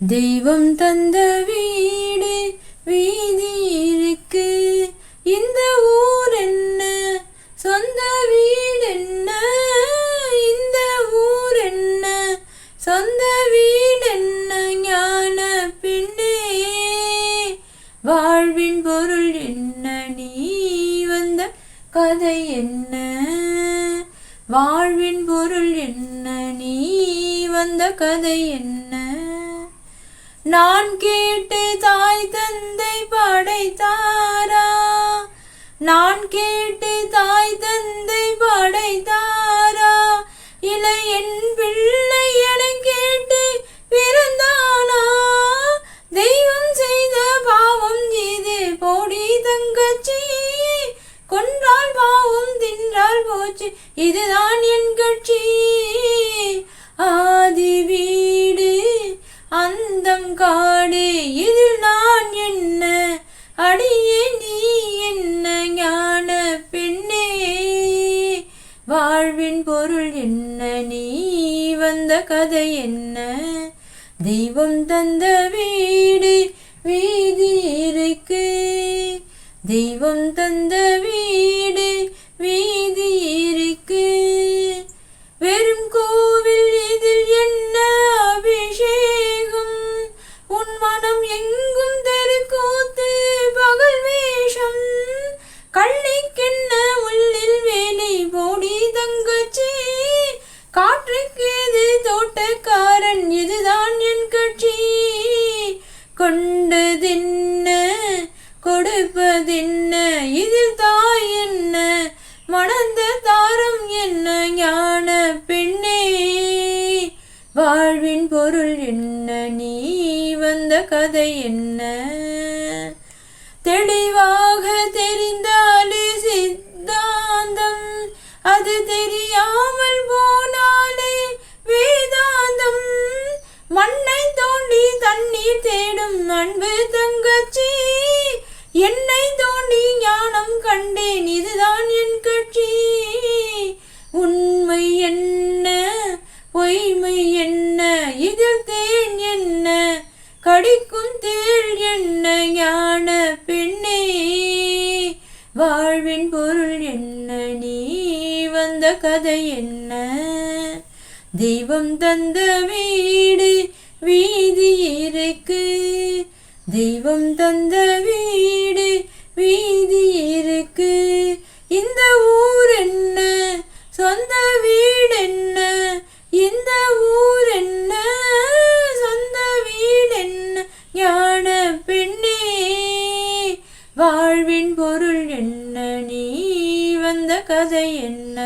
தெய்வம் தந்த வீடு வீதி இருக்கு இந்த ஊர் என்ன? சொந்த வீடு என்ன? இந்த ஊர் என்ன? சொந்த வீடு என்ன? ஞான பின்னே வாழ்வின் பொருள் என்ன? நீ வந்த கதை என்ன? வாழ்வின் பொருள் என்ன? நீ வந்த கதை என்ன? நான் கேட்டு தாய் தந்தை படைத்தாரா? நான் கேட்டு தாய் தந்தை படைத்தாரா? இல்லை என் பிள்ளை என கேட்டு பிறந்தானா தெய்வம் செய்த பாவம் இது போடி தங்கச்சி. கொன்றால் பாவம் தின்றால் போச்சு இதுதான் என் கட்சி. ஆதிவீ அந்தம் காடு இதில் நான் என்ன? அடியே நீ என்ன? ஞான பெண்ணே. வாழ்வின் பொருள் என்ன? நீ வந்த கதை என்ன? தெய்வம் தந்த வீடு வீதி இருக்கு. தெய்வம் தந்த வீடு காற்றுக்கு எது தோட்டக்காரன் இதுதான் என் கட்சி. கொண்டதென்ன கொடுப்பதென்ன இதில் தாய் என்ன? மணந்த தாரம் என்ன? ஞான பெண்ணே. வாழ்வின் பொருள் என்ன? நீ வந்த கதை என்ன? கடிக்கும் தேள் என்ன ஞான பெண்ணே? வாழ்வின் பொருள் என்ன? நீ வந்த கதை என்ன? தெய்வம் தந்த வீடு வீதி இருக்கு. தெய்வம் தந்த கதை என்ன?